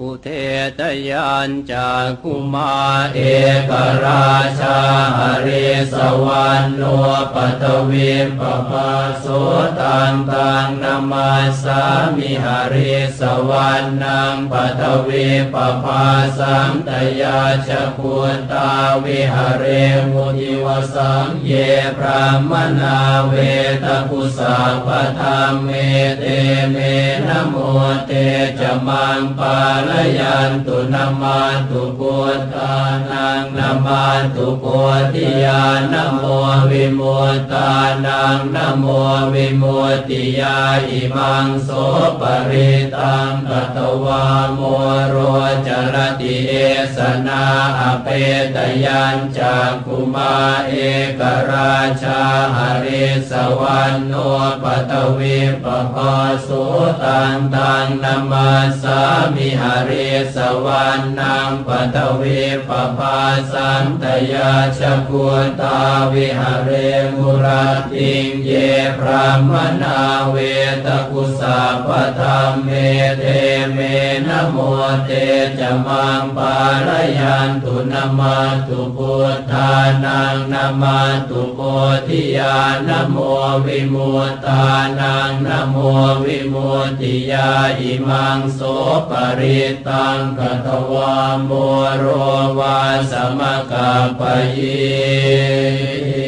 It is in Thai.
อุเทตยานจากคุมาเอกราชาหริสวรรณโนปตวิปปาโสตังตังนามาสามิหริสวรรณังปตวิปปาสัมตยาชพุตตาวิหเรมุทิวสังเยพระมนาเวตกุสาปธรรมเมเตเมนโมเตจะมังปาลยันตุนามาตุพุทธานังนามาตุโพธิยาณโม วิมุตตานังนโมวิมุตติยาอิมังโสปริตังกตวาโมโรจรติเอสนาอเปตยัญจากคุมาเอกราชาหริสวรรณโนปตวิปปาสุตังตังนามาสามิหริสวรรณังปตวิปปาสันตยาชกุตาวิหเรมุรติงเยพระมนาเวตกุสาปธรรมเมเทเมนะโมเตจะมังปาลยันตุนามาตุพุทธานังนามาตุโพธิญาณโมวิมุตตานังนะโมวิมุตติยาอิมังโสปริตังกตวาโมโรวาสมกปปะยิ